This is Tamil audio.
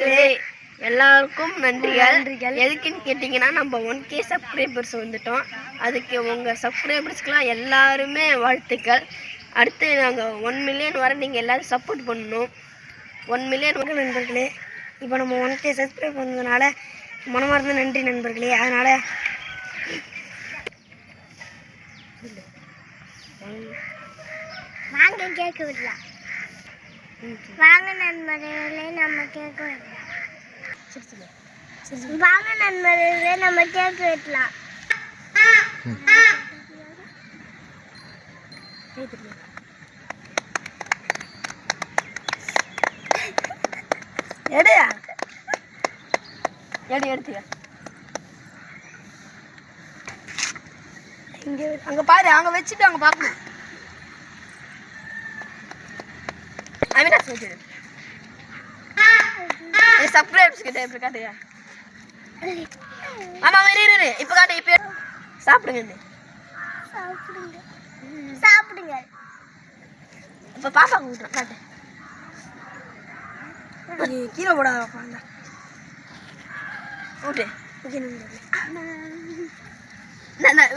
நண்பர்களே எல்லாருக்கும் நன்றிகள். நன்றிகள். எதுக்குன்னு கேட்டிங்கன்னா நம்ம ஒன் கே சப்ஸ்கிரைபர்ஸ் வந்துட்டோம். அதுக்கு உங்கள் சப்ஸ்கிரைபர்ஸ்க்கெலாம் எல்லாருமே வாழ்த்துக்கள். அடுத்து நாங்கள் ஒன் மில்லியன் வர நீங்கள் எல்லாரும் சப்போர்ட் பண்ணணும். ஒன் மில்லியன் வணக்கம் நண்பர்களே. இப்போ நம்ம ஒன் கே சப்ஸ்கிரைப் பண்ணதுனால மனமார்ந்த நன்றி நண்பர்களே. அதனால் வாங்க கேட்க விடலாம். வாங்க நண்பர்களே நம்ம கேட்க விடலாம் வாங்க நண்பர்களே நம்ம கேட்க விடலாம் எடு. எடு எடுத்துக்க இங்கே அங்கே பாரு அங்கே வச்சுட்டு அங்கே பார்க்கணும் அவினாஷ் வச்சு சப்ஸ்கிரைப்ஸ் கிட்ட இப்படி காட்டுங்க ஆமா இரு இரு, இரு இப்போ காட்டு இப்போ சாப்பிடுங்க இந்த. சாப்பிடுங்க சாப்பிடுங்க இப்போ பாப்பா கூட்டுறேன் காட்டு இது கீழே போடாத பாண்டா ஓகே ஓகே நண்பர்களே நான் நான்